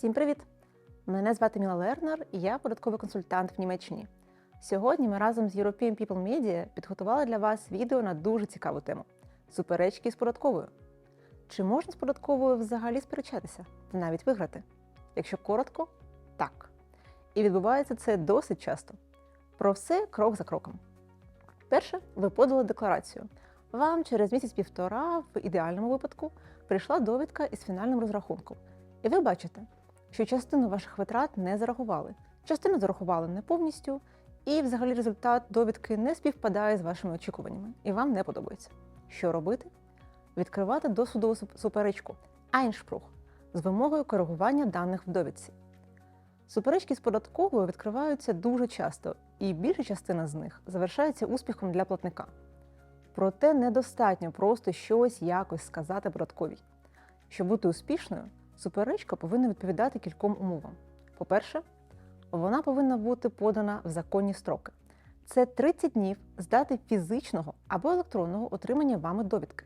Всім привіт! Мене звати Міла Лернер, і я податковий консультант в Німеччині. Сьогодні ми разом з European People Media підготували для вас відео на дуже цікаву тему суперечки з податковою. Чи можна з податковою взагалі сперечатися та навіть виграти? Якщо коротко, так. І відбувається це досить часто. Про все крок за кроком. Перше, ви подали декларацію. Вам через місяць-півтора, в ідеальному випадку, прийшла довідка із фінальним розрахунком. І ви бачите, що частину ваших витрат не зарахували, частину зарахували не повністю, і взагалі результат довідки не співпадає з вашими очікуваннями, і вам не подобається. Що робити? Відкривати досудову суперечку Einspruch з вимогою коригування даних в довідці. Суперечки з податковою відкриваються дуже часто, і більша частина з них завершається успіхом для платника. Проте недостатньо просто щось якось сказати податковій. Щоб бути успішною, суперечка повинна відповідати кільком умовам. По-перше, вона повинна бути подана в законні строки. Це 30 днів з дати фізичного або електронного отримання вами довідки.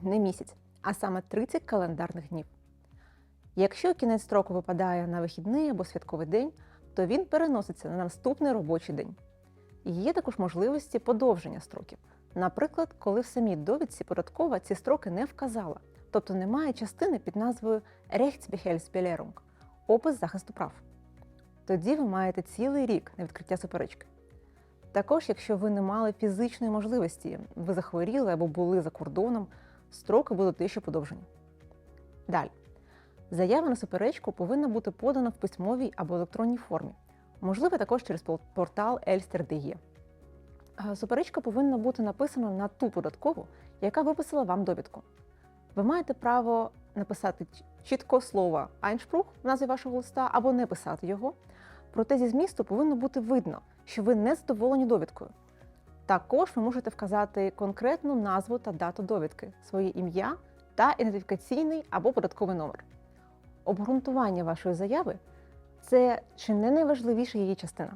Не місяць, а саме 30 календарних днів. Якщо кінець строку випадає на вихідний або святковий день, то він переноситься на наступний робочий день. Є також можливості подовження строків. Наприклад, коли в самій довідці податкова ці строки не вказала, тобто немає частини під назвою Rechtsbehelfsbelehrung – опис захисту прав. Тоді ви маєте цілий рік на відкриття суперечки. Також, якщо ви не мали фізичної можливості, ви захворіли або були за кордоном, строки будуть дещо подовжені. Далі. Заява на суперечку повинна бути подана в письмовій або електронній формі, можливо, також через портал Elster.de. Е, Суперечка повинна бути написана на ту податкову, яка виписала вам довідку. Ви маєте право написати чітко слово Einspruch в назві вашого листа або не писати його. Проте зі змісту повинно бути видно, що ви не задоволені довідкою. Також ви можете вказати конкретну назву та дату довідки, своє ім'я та ідентифікаційний або податковий номер. Обґрунтування вашої заяви це чи не найважливіша її частина.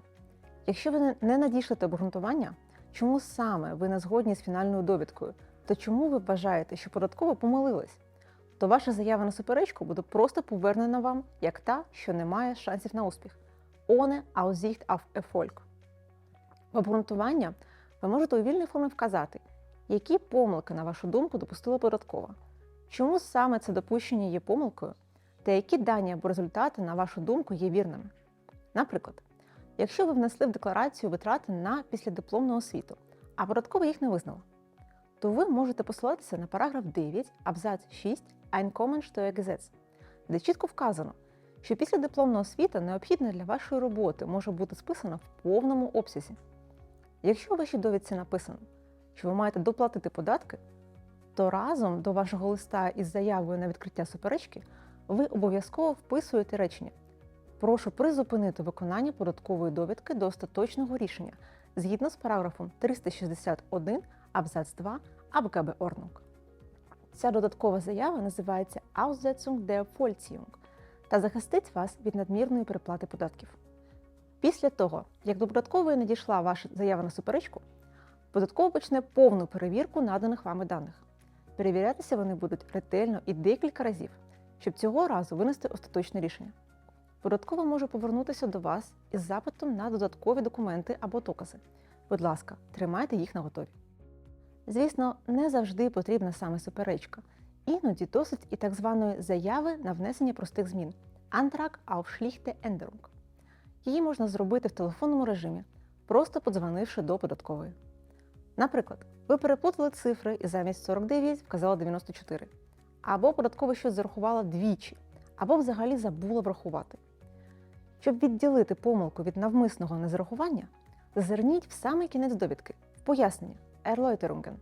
Якщо ви не- надійшлете обґрунтування, чому саме ви не згодні з фінальною довідкою, то чому ви вважаєте, що податково помилилась, то ваша заява на суперечку буде просто повернена вам як та, що не має шансів на успіх. Ohne Aussicht auf Erfolg. В обґрунтування ви можете у вільній формі вказати, які помилки, на вашу думку, допустила податкова, чому саме це допущення є помилкою, та які дані або результати, на вашу думку, є вірними. Наприклад, якщо ви внесли в декларацію витрати на післядипломну освіту, а податкова їх не визнала, то ви можете посилатися на параграф 9, абзац 6 Einkommensteuergesetz, де чітко вказано, що післядипломна освіта необхідна для вашої роботи може бути списана в повному обсязі. Якщо у вашій довідці написано, що ви маєте доплатити податки, то разом до вашого листа із заявою на відкриття суперечки ви обов'язково вписуєте речення. Прошу призупинити виконання податкової довідки до остаточного рішення згідно з параграфом 361 абзац 2 АБКБ Орнунг. Ця додаткова заява називається Aussetzung der Vollziehung та захистить вас від надмірної переплати податків. Після того, як до податкової надійшла ваша заява на суперечку, податкова почне повну перевірку наданих вами даних. Перевірятися вони будуть ретельно і декілька разів, щоб цього разу винести остаточне рішення. Податкова може повернутися до вас із запитом на додаткові документи або докази. Будь ласка, тримайте їх на готові. Звісно, не завжди потрібна саме суперечка. Іноді досить і так званої заяви на внесення простих змін Antrag auf Änderung. Її можна зробити в телефонному режимі, просто подзвонивши до податкової. Наприклад, ви переплутали цифри і замість 49 вказали 94. Або податкова щось зарахувала двічі, або взагалі забула врахувати. Щоб відділити помилку від навмисного незарахування, зазирніть в самий кінець довідки в пояснення Erläuterungen,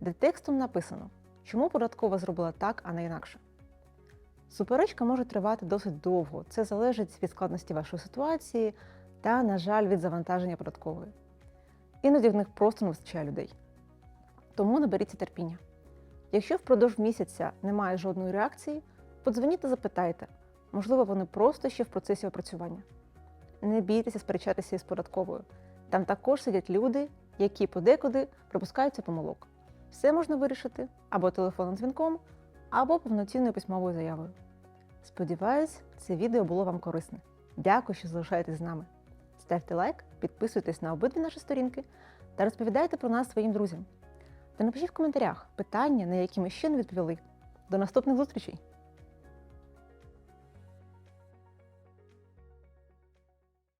де текстом написано, чому податкова зробила так, а не інакше. Суперечка може тривати досить довго. Це залежить від складності вашої ситуації та, на жаль, від завантаження податкової. Іноді в них просто не вистачає людей. Тому наберіться терпіння. Якщо впродовж місяця немає жодної реакції, подзвоніть та запитайте, можливо, вони просто ще в процесі опрацювання. Не бійтеся сперечатися із податковою. Там також сидять люди, які подекуди припускаються помилок. Все можна вирішити або телефонним дзвінком, або повноцінною письмовою заявою. Сподіваюсь, це відео було вам корисне. Дякую, що залишаєтесь з нами. Ставте лайк, підписуйтесь на обидві наші сторінки та розповідайте про нас своїм друзям. Та напишіть в коментарях питання, на які ми ще не відповіли. До наступних зустрічей!